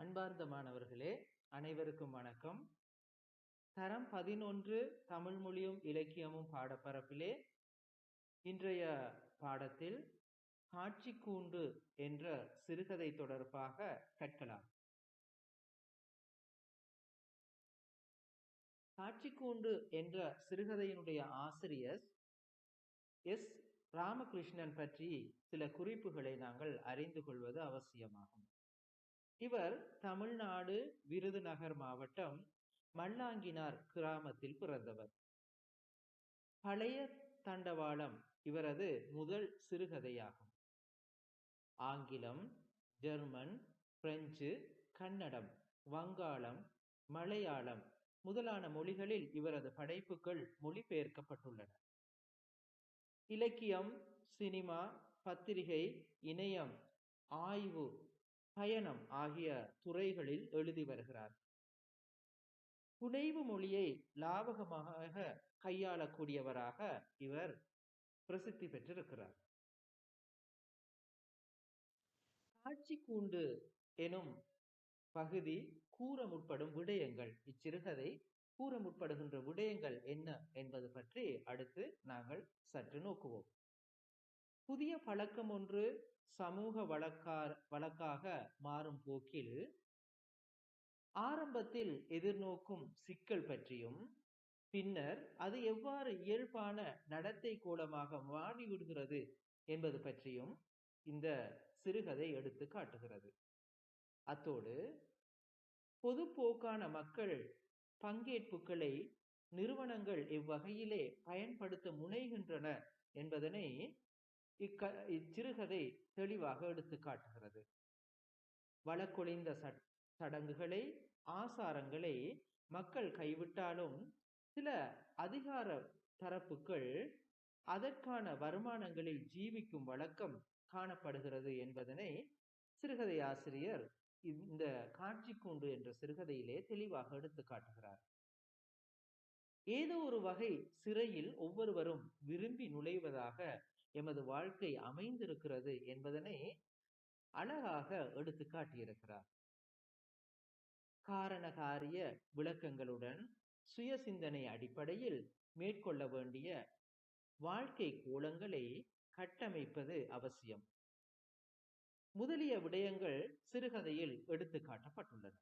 அன்பார்ந்த மாணவர்களே அனைவருக்கும் வணக்கம். தரம் பதினொன்று தமிழ் மொழியும் இலக்கியமும் பாடப்பரப்பிலே இன்றைய பாடத்தில் காட்சி கூண்டு என்ற சிறுகதை தொடர்பாக கற்கலாம். காட்சி கூண்டு என்ற சிறுகதையினுடைய ஆசிரியர் எஸ். ராமகிருஷ்ணன் பற்றி சில குறிப்புகளை நாங்கள் அறிந்து கொள்வது அவசியமாகும். இவர் தமிழ்நாடு விருதுநகர் மாவட்டம் மல்லாங்கினார் கிராமத்தில் பிறந்தவர். பழைய தண்டவாளம் இவரது முதல் சிறுகதையாகும். ஆங்கிலம் ஜெர்மன் பிரெஞ்சு கன்னடம் வங்காளம் மலையாளம் முதலான மொழிகளில் இவரது படைப்புகள் மொழிபெயர்க்கப்பட்டுள்ளன. இலக்கியம் சினிமா பத்திரிகை இணையம் ஆய்வு பயணம் ஆகிய துறைகளில் எழுதி வருகிறார். புனைவு மொழியை லாபகமாக கையாளக்கூடியவராக இவர் பிரசித்தி பெற்றிருக்கிறார். காட்சி கூண்டு எனும் பகுதி கூற முற்படும் விடயங்கள். இச்சிறுகதை கூற முற்படுகின்ற விடயங்கள் என்ன என்பது பற்றி அடுத்து நாங்கள் சற்று நோக்குவோம். புதிய பழக்கம் ஒன்று சமூக வழக்கார் வழக்காக மாறும் போக்கில் ஆரம்பத்தில் எதிர்நோக்கும் சிக்கல் பற்றியும் பின்னர் அது எவ்வாறு இயல்பான நடத்தை கோலமாக மாறிவிடுகிறது என்பது பற்றியும் இந்த சிறுகதை எடுத்து காட்டுகிறது. அத்தோடு பொதுப்போக்கான மக்கள் பங்கேற்புகளை நிறுவனங்கள் இவ்வகையிலே பயன்படுத்த முனைகின்றன என்பதனை இக்க இச்சிறுகதை தெளிவாக எடுத்து காட்டுகிறது. வழக்கொழிந்த சடங்குகளை ஆசாரங்களை மக்கள் கைவிட்டாலும் சில அதிகார தரப்புகள் அதற்கான வருமானங்களில் ஜீவிக்கும் வழக்கம் காணப்படுகிறது என்பதனை சிறுகதை ஆசிரியர் இந்த காட்சி கூண்டு என்ற சிறுகதையிலே தெளிவாக எடுத்து காட்டுகிறார். ஏதோ ஒரு வகை சிறையில் ஒவ்வொருவரும் விரும்பி நுழைவதாக எமது வாழ்க்கை அமைந்திருக்கிறது என்பதனை அழகாக எடுத்து காட்டியிருக்கிறார். காரணகாரிய விளக்கங்களுடன் சுய சிந்தனை அடிப்படையில் மேற்கொள்ள வேண்டிய வாழ்க்கை கோலங்களை கட்டமைப்பது அவசியம். முதலிய விடயங்கள் சிறுகதையில் எடுத்து காட்டப்பட்டுள்ளன.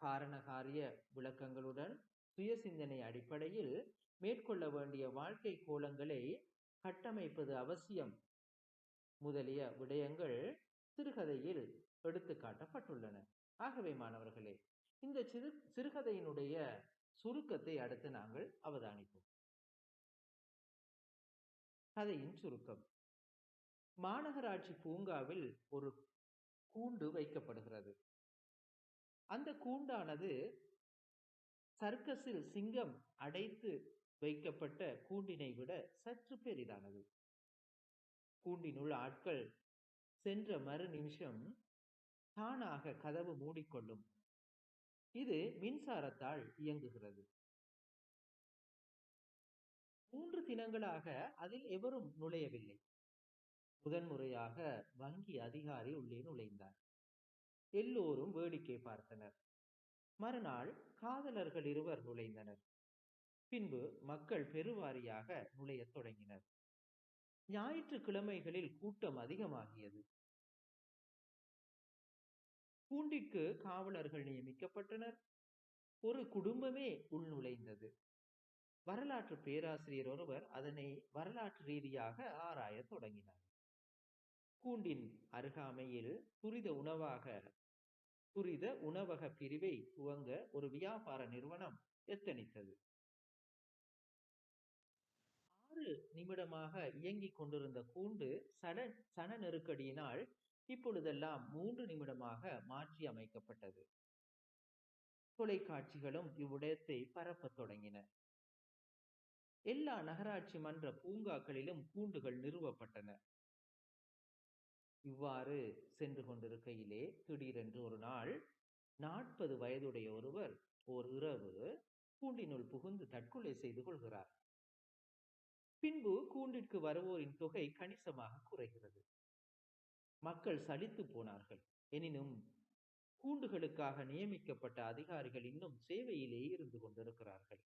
காரணகாரிய விளக்கங்களுடன் சுய சிந்தனை அடிப்படையில் மேற்கொள்ள வேண்டிய வாழ்க்கை கோலங்களை கட்டமைப்பது அவசியம். முதலிய விடயங்கள் சிறுகதையில் எடுத்து காட்டப்பட்டுள்ளன. ஆகவே மாணவர்களே இந்த சிறு சிறுகதையினுடைய சுருக்கத்தை அடுத்து நாங்கள் அவதானிப்போம். கதையின் சுருக்கம். மாநகராட்சி பூங்காவில் ஒரு கூண்டு வைக்கப்படுகிறது. அந்த கூண்டானது சர்க்கஸில் சிங்கம் அடைத்து வைக்கப்பட்ட கூண்டினை விட சற்று பெரிதானது. கூண்டினுள் ஆட்கள் சென்ற மறு நிமிஷம் தானாக கதவு மூடிக்கொள்ளும். இது மின்சாரத்தால் இயங்குகிறது. மூன்று தினங்களாக அதில் எவரும் நுழையவில்லை. முதன்முறையாக வங்கி அதிகாரி உள்ளே நுழைந்தார். எல்லோரும் வேடிக்கை பார்த்தனர். மறுநாள் காதலர்கள் இருவர் நுழைந்தனர். பின்பு மக்கள் பெருவாரியாக நுழையத் தொடங்கினர். ஞாயிற்றுக்கிழமைகளில் கூட்டம் அதிகமாகியது. கூண்டிற்கு காவலர்கள் நியமிக்கப்பட்டனர். ஒரு குடும்பமே உள்நுழைந்தது. வரலாற்று பேராசிரியர் ஒருவர் அதனை வரலாற்று ரீதியாக ஆராய தொடங்கினார். கூண்டின் அருகாமையில் துரித உணவாக துரித உணவக பிரிவை துவங்க ஒரு வியாபார நிறுவனம் எத்தனித்தது? ஆறு நிமிடமாக இயங்கிக் கொண்டிருந்த கூண்டு சட சன நெருக்கடியினால் இப்பொழுதெல்லாம் மூன்று நிமிடமாக மாற்றி அமைக்கப்பட்டது. தொலைக்காட்சிகளும் இவ்விடத்தை பரப்பத் தொடங்கின. எல்லா நகராட்சி மன்ற பூங்காக்களிலும் கூண்டுகள் நிறுவப்பட்டன. இவ்வாறு சென்று கொண்டிருக்கையிலே திடீரென்று ஒரு நாள் நாற்பது வயதுடைய ஒருவர் ஓர் இரவு கூண்டினுள் புகுந்து தற்கொலை செய்து கொள்கிறார். பின்பு கூண்டிற்கு வருவோரின் தொகை கணிசமாக குறைகிறது. மக்கள் சலித்து போனார்கள். எனினும் கூண்டுகளுக்காக நியமிக்கப்பட்ட அதிகாரிகள் இன்னும் சேவையிலே இருந்து கொண்டிருக்கிறார்கள்.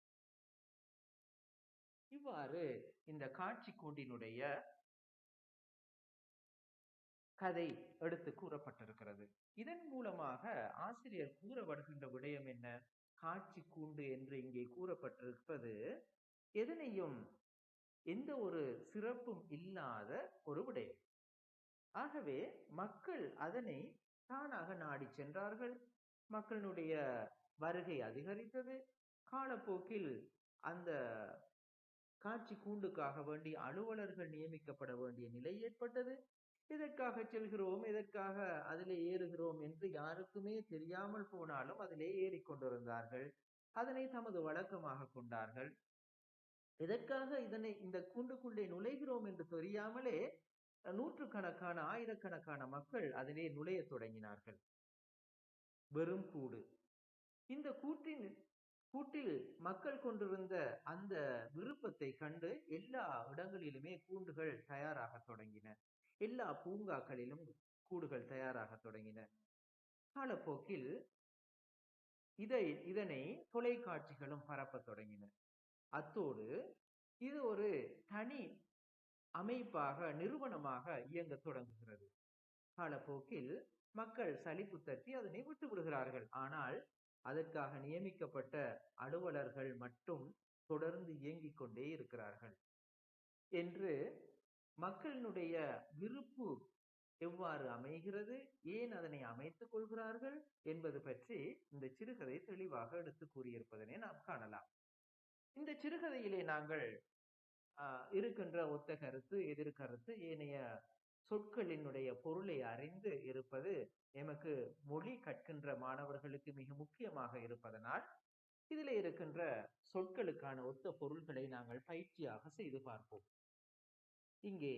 இவ்வாறு இந்த காட்சி கூண்டினுடைய கதை எடுத்து கூறப்பட்டிருக்கிறது. இதன் மூலமாக ஆசிரியர் கூற வருகின்ற விடயம் என்ன? காட்சி கூண்டு என்று இங்கே கூறப்பட்டிருப்பது எதனையும் எந்த ஒரு சிறப்பும் இல்லாத ஒரு விடயம் ஆகவே மக்கள் அதனை தானாக நாடி சென்றார்கள். மக்களுடைய வருகை அதிகரித்தது. காலப்போக்கில் அந்த காட்சி கூண்டுக்காக வேண்டிய அலுவலர்கள் நியமிக்கப்பட வேண்டிய நிலை ஏற்பட்டது. எதற்காக செல்கிறோம்? எதற்காக அதிலே ஏறுகிறோம்? என்று யாருக்குமே தெரியாமல் போனாலும் அதிலே ஏறிக்கொண்டிருந்தார்கள் அதனை தமது வழக்கமாக கொண்டார்கள். எதற்காக இதனை இந்த கூண்டுக்குள்ளே நுழைகிறோம் என்று தெரியாமலே நூற்றுக்கணக்கான ஆயிரக்கணக்கான மக்கள் அதனை நுழைய தொடங்கினார்கள். வெறும் கூடு. இந்த கூட்டின் கூட்டில் மக்கள் கொண்டிருந்த அந்த விருப்பத்தை கண்டு எல்லா இடங்களிலுமே கூண்டுகள் தயாராக தொடங்கின. எல்லா பூங்காக்களிலும் கூடுகள் தயாராக தொடங்கின. காலப்போக்கில் இதை இதனை தொலைக்காட்சிகளும் பரப்ப தொடங்கின. அத்தோடு இது ஒரு தனி அமைப்பாக நிறுவனமாக இயங்க தொடங்குகிறது. காலப்போக்கில் மக்கள் சலிப்பு தட்டி அதனை விட்டு விடுகிறார்கள். ஆனால் அதற்காக நியமிக்கப்பட்ட அலுவலர்கள் மட்டும் தொடர்ந்து இயங்கிக் கொண்டே இருக்கிறார்கள். என்று மக்களினுடைய விருப்பு எவ்வாறு அமைகிறது? ஏன் அதனை அமைத்துக் கொள்கிறார்கள்? என்பது பற்றி இந்த சிறுகதை தெளிவாக எடுத்து கூறியிருப்பதனை நாம் காணலாம். இந்த சிறுகதையிலே நாங்கள் இருக்கின்ற ஒத்த கருத்து எதிர்கருத்து ஏனைய சொற்களினுடைய பொருளை அறிந்து இருப்பது எமக்கு மொழி கற்கின்ற மாணவர்களுக்கு மிக முக்கியமாக இருப்பதனால் இதில் இருக்கின்ற சொற்களுக்கான ஒத்த பொருள்களை நாங்கள் பயிற்சியாக செய்து பார்ப்போம். இங்கே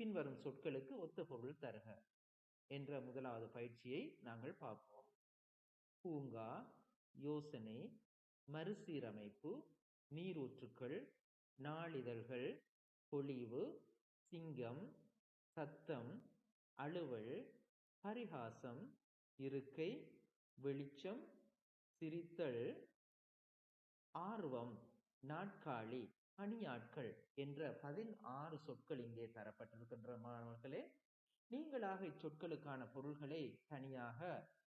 பின்வரும் சொற்களுக்கு ஒத்த பொருள் தருக என்ற முதலாவது பயிற்சியை நாங்கள் பார்ப்போம். பூங்கா யோசனை மறுசீரமைப்பு நீரூற்றுக்கள் நாளிதழ்கள் பொழிவு சிங்கம் சத்தம் அலுவல் பரிகாசம் இருக்கை வெளிச்சம் சிரித்தல் ஆர்வம் நாட்காலி பணியாட்கள் என்ற பதினாறு சொற்கள் இங்கே தரப்பட்டிருக்கின்ற மாணவர்களே நீங்களாக இச்சொற்களுக்கான பொருள்களை தனியாக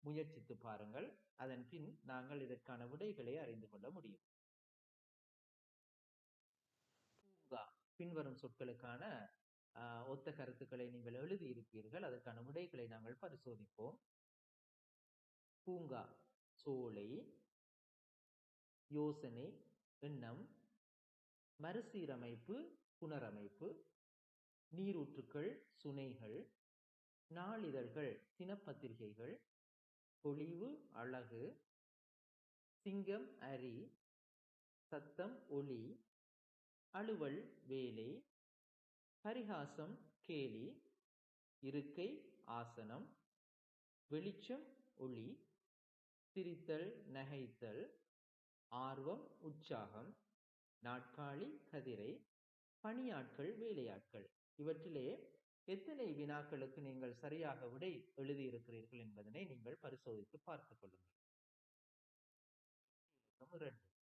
முயற்சித்து பாருங்கள். அதன் பின் நாங்கள் இதற்கான விடைகளை அறிந்து கொள்ள முடியும் பூங்கா பின்வரும் சொற்களுக்கான ஒத்த கருத்துக்களை நீங்கள் எழுதியிருப்பீர்கள் அதற்கான விடைகளை நாங்கள் பரிசோதிப்போம். பூங்கா சோலை யோசனை எண்ணம் மறுசீரமைப்பு புனரமைப்பு நீரூற்றுக்கள் சுனைகள் நாளிதழ்கள் தினப்பத்திரிகைகள் பொழிவு அழகு சிங்கம் அரி சத்தம் ஒளி அலுவல் வேலை பரிகாசம் கேலி இருக்கை ஆசனம் வெளிச்சம் ஒளி சிரித்தல் நகைத்தல் ஆர்வம் உற்சாகம் நாட்காலி கதிரை பணியாட்கள் வேலையாட்கள். இவற்றிலே எத்தனை வினாக்களுக்கு நீங்கள் சரியாக விடை எழுதியிருக்கிறீர்கள் என்பதனை நீங்கள் பரிசோதித்து பார்த்துக் கொள்ளுங்கள்.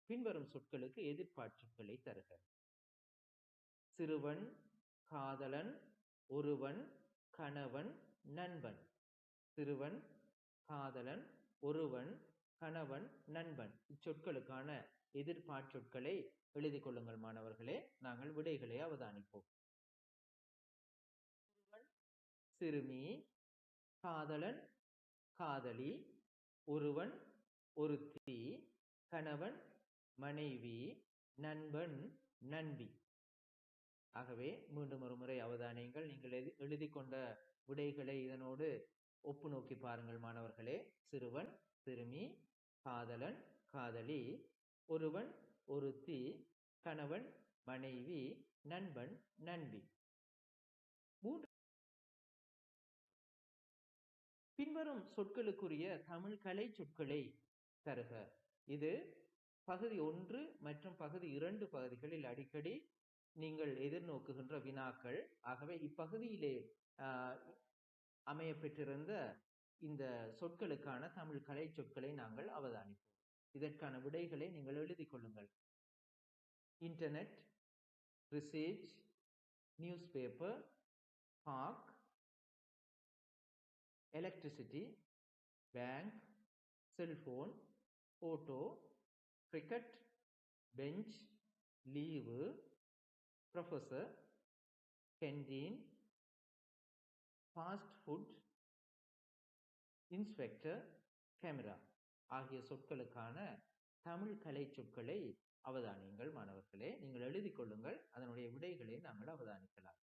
பின்வரும் சொற்களுக்கு எதிர்பார்ப்புகளை தருக. சிறுவன் காதலன் ஒருவன் கணவன் நண்பன். சிறுவன் காதலன் ஒருவன் கணவன் நண்பன். இச்சொற்களுக்கான எதிர்பார்ச்சொற்களை எழுதி கொள்ளுங்கள் மாணவர்களே. நாங்கள் விடைகளை அவதானிப்போம். சிறுமி காதலன் காதலி ஒருவன் ஒருத்தி கணவன் மனைவி நண்பன் நண்பி. ஆகவே மீண்டும் ஒரு முறை அவதானியங்கள். நீங்கள் எழுதி கொண்ட விடைகளை இதனோடு ஒப்பு நோக்கி பாருங்கள் மாணவர்களே. சிறுவன் சிறுமி காதலன் காதலி ஒருவன் ஒருத்தி கணவன் மனைவி நண்பன் நண்பி. மூன்று பின்வரும் சொற்களுக்குரிய தமிழ் கலை சொற்களை தருக. இது பகுதி ஒன்று மற்றும் பகுதி இரண்டு பகுதிகளில் அடிக்கடி நீங்கள் எதிர்நோக்குகின்ற வினாக்கள். ஆகவே இப்பகுதியிலே அமைய பெற்றிருந்த இந்த சொற்களுக்கான தமிழ் கலை சொற்களை நாங்கள் அவதானிப்போம். இதற்கான விடைகளை நீங்கள் எழுதி கொள்ளுங்கள். Internet research news paper park electricity bank cellphone photo cricket bench leave professor canteen fast food inspector camera ஆகிய சொற்களுக்கான தமிழ் கலை சொற்களை அவதானியுங்கள் மாணவர்களே. நீங்கள் எழுதி கொள்ளுங்கள். அதனுடைய விடைகளை நாங்கள் அவதானிக்கலாம்.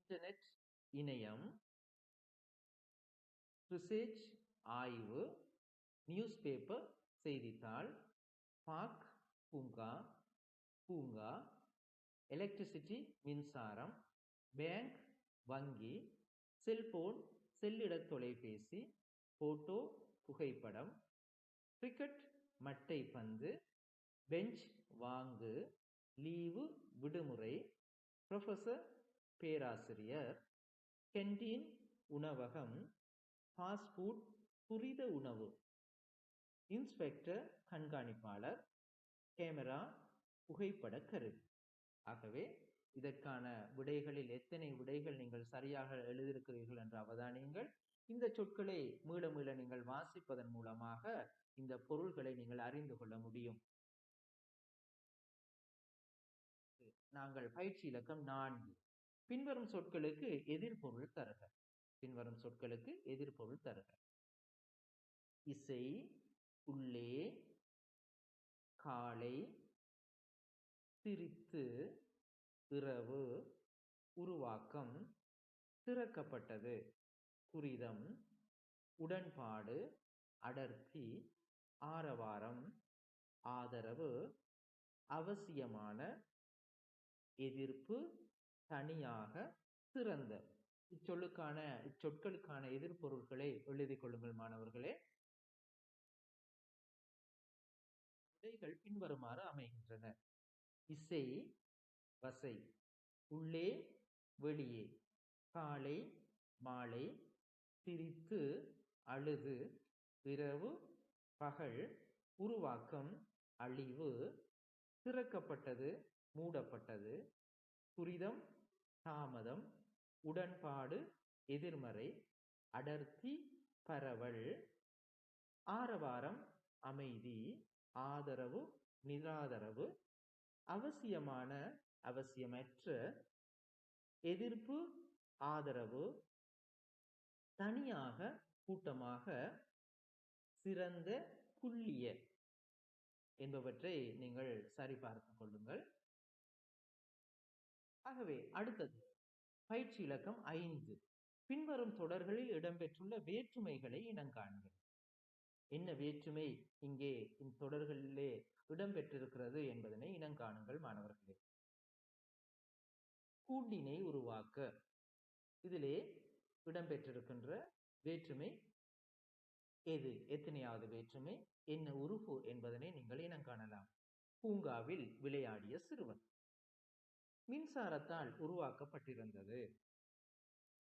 இன்டர்நெட் இணையம் ரிசர்ச் ஆய்வு நியூஸ் பேப்பர் செய்தித்தாள் பார்க் பூங்கா பூங்கா எலக்ட்ரிசிட்டி மின்சாரம் பேங்க் வங்கி செல்போன் செல்லிட தொலைபேசி போட்டோ புகைப்படம் கிரிக்கெட் மட்டை பந்து பெஞ்ச் வாங்கு லீவு விடுமுறை ப்ரொஃபஸர் பேராசிரியர் கென்டீன் உணவகம் ஃபாஸ்ட்ஃபுட் துரித உணவு இன்ஸ்பெக்டர் கண்காணிப்பாளர் கேமரா புகைப்பட கருவி. ஆகவே இதற்கான விடைகளில் எத்தனை விடைகள் நீங்கள் சரியாக எழுதியிருக்கிறீர்கள் என்று அவதானியுங்கள். இந்த சொற்களை மீள மீள நீங்கள் வாசிப்பதன் மூலமாக இந்த பொருள்களை நீங்கள் அறிந்து கொள்ள முடியும். நாங்கள் பயிற்சி இலக்கம் நான்கு. பின்வரும் சொற்களுக்கு எதிர்பொருள் தருக. பின்வரும் சொற்களுக்கு எதிர்பொருள் தருக. இசை உள்ளே காலை சிரித்து இரவு உருவாக்கம் திறக்கப்பட்டது. துரிதம் உடன்பாடு அடர்த்தி ஆரவாரம் ஆதரவு அவசியமான எதிர்ப்பு தனியாக சிறந்த. இச்சொல்லுக்கான இச்சொற்களுக்கான எதிர்பொருள்களை எழுதி கொள்ளுங்கள் மாணவர்களே. விடைகள் பின்வருமாறு அமைகின்றன. இசை வசை. உள்ளே வெளியே. காலை மாலை. சிரித்து அழுது. இரவு பகல். உருவாக்கம் அழிவு. திறக்கப்பட்டது மூடப்பட்டது. துரிதம் தாமதம். உடன்பாடு எதிர்மறை. அடர்த்தி பரவல். ஆரவாரம் அமைதி. ஆதரவு நிராதரவு. அவசியமான அவசியமற்ற எதிர்ப்பு ஆதரவு தனியாக கூட்டமாக சிறந்த புள்ளிய என்பவற்றை நீங்கள் சரிபார்த்துக் கொள்ளுங்கள். ஆகவே அடுத்தது பயிற்சி இலக்கம் ஐந்து. பின்வரும் தொடர்களில் இடம்பெற்றுள்ள வேற்றுமைகளை இனங்காண்கள் என்ன வேற்றுமை? இங்கே இந்த தொடர்களிலே இடம்பெற்றிருக்கிறது என்பதனை இனங்காணுங்கள் மாணவர்களே. கூண்டினை உருவாக்க. இதிலே இடம்பெற்றிருக்கின்ற வேற்றுமை எது? எத்தனையாவது வேற்றுமை? என்ன உறுப்பு என்பதனை நீங்கள் இனங்காணலாம் பூங்காவில் விளையாடிய சிறுவன். மின்சாரத்தால் உருவாக்கப்பட்டிருந்தது.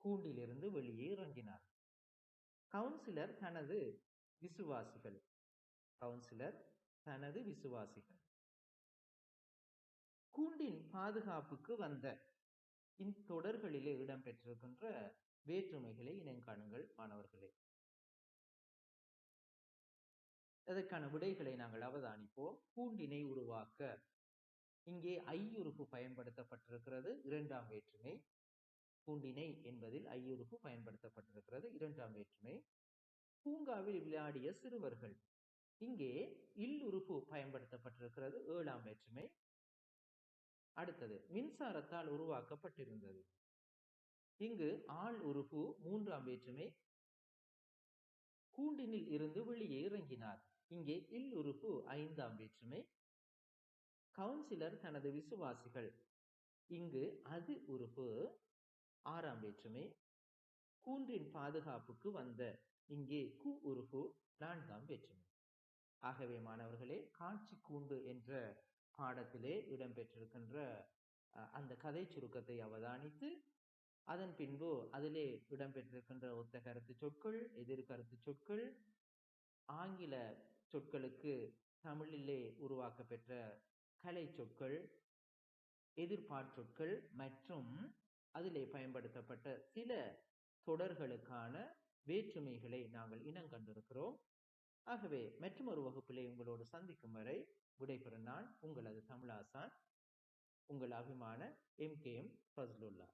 கூண்டிலிருந்து வெளியே இறங்கினார். கவுன்சிலர் தனது விசுவாசிகள். கவுன்சிலர் தனது விசுவாசிகள். கூண்டின் பாதுகாப்புக்கு வந்த இத்தொடர்களிலே இடம்பெற்றிருக்கின்ற வேற்றுமைகளை இனங்காணுங்கள் மாணவர்களே. அதற்கான விடைகளை நாங்கள் அவதானிப்போம். கூண்டினை உருவாக்க இங்கே ஐயுறுப்பு பயன்படுத்தப்பட்டிருக்கிறது. இரண்டாம் வேற்றுமை. கூண்டினை என்பதில் ஐயுறுப்பு பயன்படுத்தப்பட்டிருக்கிறது. இரண்டாம் வேற்றுமை. பூங்காவில் விளையாடிய சிறுவர்கள். இங்கே இல்லுறுப்பு பயன்படுத்தப்பட்டிருக்கிறது. ஏழாம் வேற்றுமை. அடுத்தது மின்சாரத்தால் உருவாக்கப்பட்டிருந்தது. இங்கு ஆள் உறுப்பு மூன்றாம் வேற்றுமை. கூண்டினில் இருந்து வெளியே இறங்கினார். இங்கே இல் உறுப்பு ஐந்தாம் வேற்றுமை. கவுன்சிலர் தனது விசுவாசிகள். இங்கு அது உறுப்பு ஆறாம் வேற்றுமை. கூன்றின் பாதுகாப்புக்கு வந்த. இங்கே கு உறுப்பு நான்காம் வேற்றுமை. ஆகவே மாணவர்களே காட்சி கூண்டு என்ற பாடத்திலே இடம்பெற்றிருக்கின்ற அந்த கதை சுருக்கத்தை அவதானித்து அதன் பின்பு அதிலே இடம்பெற்றிருக்கின்ற ஒத்த கருத்து சொற்கள் எதிர்கருத்து சொற்கள் ஆங்கில சொற்களுக்கு தமிழிலே உருவாக்கப்பெற்ற கலை சொற்கள் எதிர்பார்ச்சொற்கள் மற்றும் அதிலே பயன்படுத்தப்பட்ட சில தொடர்களுக்கான வேற்றுமைகளை நாங்கள் இனம் கண்டிருக்கிறோம். ஆகவே மற்றும் ஒரு வகுப்பிலே உங்களோடு சந்திக்கும் வரை விடைபெறும் நான் உங்களது தமிழாசான். உங்கள் அபிமான எம் கே எம் ஃபஸ்லுல்லா.